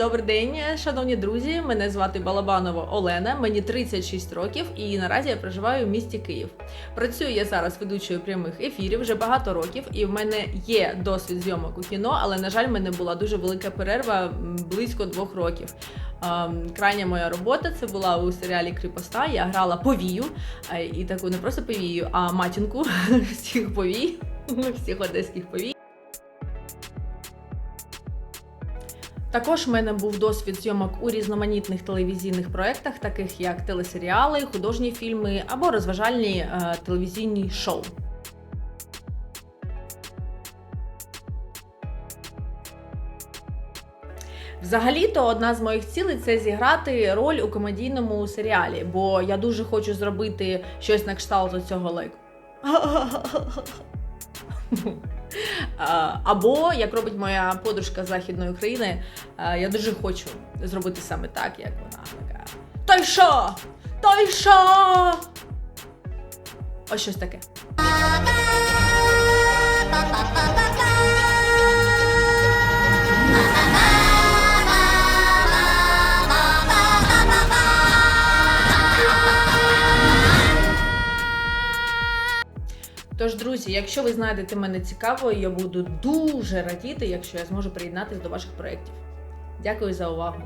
добрий день, шановні друзі. Мене звати Балабанова Олена. Мені 36 років, і наразі я проживаю в місті Київ. Працюю я зараз ведучою прямих ефірів вже багато років, і в мене є досвід зйомок у кіно, але на жаль, в мене була дуже велика перерва близько двох років. Ем, Крайня моя робота це була у серіалі Кріпоста. Я грала повію, е, і таку не просто повію, а матінку всіх повій, всіх одеських повій. Також в мене був досвід зйомок у різноманітних телевізійних проєктах, таких як телесеріали, художні фільми або розважальні е, телевізійні шоу. Взагалі-то одна з моїх цілей це зіграти роль у комедійному серіалі, бо я дуже хочу зробити щось на кшталт цього лайку. А, Або як робить моя подружка з Західної України, я дуже хочу зробити саме так, як вона така. Той що? Той що? Ось щось таке. Тож, друзі, якщо ви знайдете мене цікавою, я буду дуже радіти, якщо я зможу приєднатися до ваших проєктів. Дякую за увагу.